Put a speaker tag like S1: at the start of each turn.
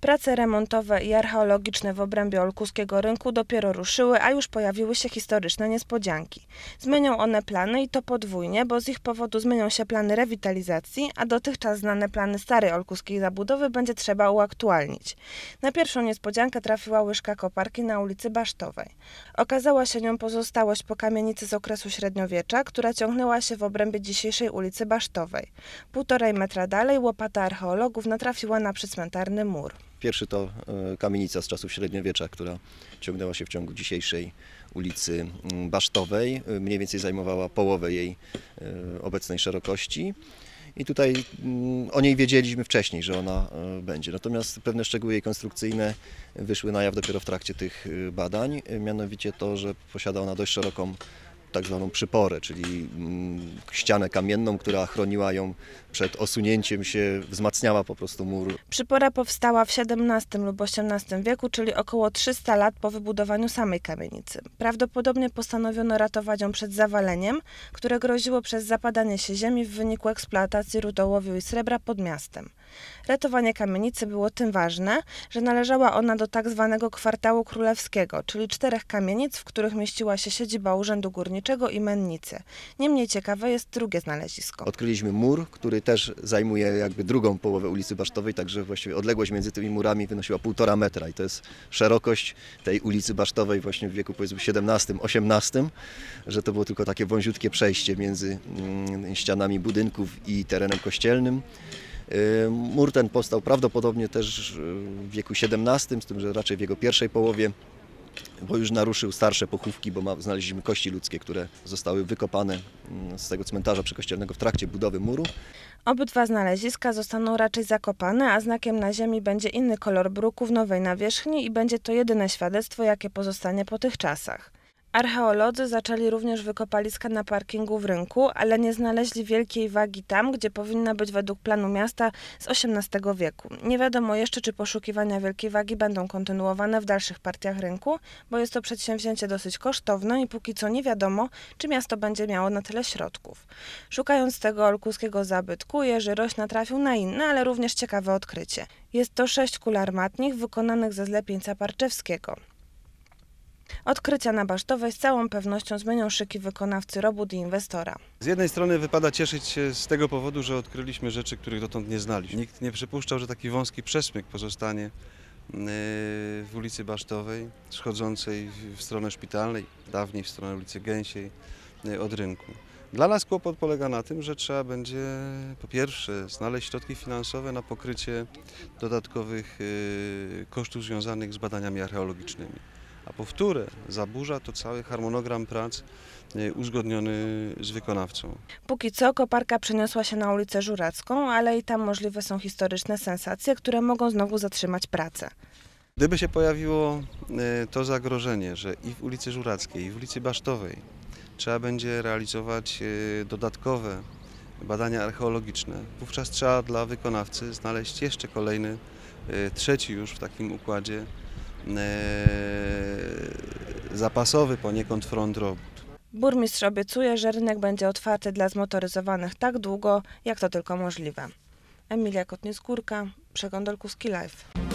S1: Prace remontowe i archeologiczne w obrębie Olkuskiego Rynku dopiero ruszyły, a już pojawiły się historyczne niespodzianki. Zmienią one plany i to podwójnie, bo z ich powodu zmienią się plany rewitalizacji, a dotychczas znane plany starej olkuskiej zabudowy będzie trzeba uaktualnić. Na pierwszą niespodziankę trafiła łyżka koparki na ulicy Basztowej. Okazała się nią pozostałość po kamienicy z okresu średniowiecza, która ciągnęła się w obrębie dzisiejszej ulicy Basztowej. Półtorej metra dalej łopata archeologów natrafiła na przycmentarny mur.
S2: Pierwszy to e, kamienica z czasów średniowiecza, która ciągnęła się w ciągu dzisiejszej ulicy mm, Basztowej. E, Mniej więcej zajmowała połowę jej e, obecnej szerokości. I tutaj mm, o niej wiedzieliśmy wcześniej, że ona będzie. Natomiast pewne szczegóły jej konstrukcyjne wyszły na jaw dopiero w trakcie tych badań. Mianowicie to, że posiada ona dość szeroką tak zwaną przyporę, czyli mm, ścianę kamienną, która chroniła ją przed osunięciem się, wzmacniała po prostu mur
S1: Przypora powstała w XVII lub XVIII wieku, czyli około 300 lat po wybudowaniu samej kamienicy. Prawdopodobnie postanowiono ratować ją przed zawaleniem, które groziło przez zapadanie się ziemi w wyniku eksploatacji rud ołowiu i srebra pod miastem. Ratowanie kamienicy było tym ważne, że należała ona do tak zwanego kwartału królewskiego, czyli czterech kamienic, w których mieściła się siedziba Urzędu Górniczego i mennice. Niemniej ciekawe jest drugie znalezisko.
S2: Odkryliśmy mur, który też zajmuje jakby drugą połowę ulicy Basztowej, także właściwie odległość między tymi murami wynosiła półtora metra i to jest szerokość tej ulicy Basztowej właśnie w wieku powiedzmy XVII-XVIII, że to było tylko takie wąziutkie przejście między mm, ścianami budynków i terenem kościelnym. Y, Mur ten powstał prawdopodobnie też y, w wieku XVII, z tym, że raczej w jego pierwszej połowie, bo już naruszył starsze pochówki, bo ma, znaleźliśmy kości ludzkie, które zostały wykopane mm, z tego cmentarza przykościelnego w trakcie budowy muru.
S1: Obydwa znaleziska zostaną raczej zakopane, a znakiem na ziemi będzie inny kolor bruku w nowej nawierzchni i będzie to jedyne świadectwo, jakie pozostanie po tych czasach. Archeolodzy zaczęli również wykopaliska na parkingu w rynku, ale nie znaleźli wielkiej wagi tam, gdzie powinna być według planu miasta z XVIII wieku. Nie wiadomo jeszcze, czy poszukiwania wielkiej wagi będą kontynuowane w dalszych partiach rynku, bo jest to przedsięwzięcie dosyć kosztowne i póki co nie wiadomo, czy miasto będzie miało na tyle środków. Szukając tego olkuskiego zabytku, Jerzy Roś natrafił na inne, ale również ciekawe odkrycie. Jest to sześć kul armatnich wykonanych ze zlepień Caparczewskiego. Odkrycia na Basztowej z całą pewnością zmienią szyki wykonawcy robót i inwestora.
S3: Z jednej strony wypada cieszyć się z tego powodu, że odkryliśmy rzeczy, których dotąd nie znaliśmy. Nikt nie przypuszczał, że taki wąski przesmyk pozostanie yy, w ulicy Basztowej, schodzącej w stronę szpitalnej, dawniej w stronę ulicy Gęsiej yy, od rynku. Dla nas kłopot polega na tym, że trzeba będzie po pierwsze znaleźć środki finansowe na pokrycie dodatkowych yy, kosztów związanych z badaniami archeologicznymi. A po wtóre zaburza to cały harmonogram prac yy, uzgodniony z wykonawcą.
S1: Póki co koparka przeniosła się na ulicę Żuracką, ale i tam możliwe są historyczne sensacje, które mogą znowu zatrzymać pracę.
S3: Gdyby się pojawiło e, to zagrożenie, że i w ulicy Żurackiej, i w ulicy Basztowej trzeba będzie realizować e, dodatkowe badania archeologiczne, wówczas trzeba dla wykonawcy znaleźć jeszcze kolejny, e, trzeci już w takim układzie zapasowy poniekąd front robót.
S1: Burmistrz obiecuje, że rynek będzie otwarty dla zmotoryzowanych tak długo, jak to tylko możliwe. Emilia Kotniec-Górka, Przegląd Live.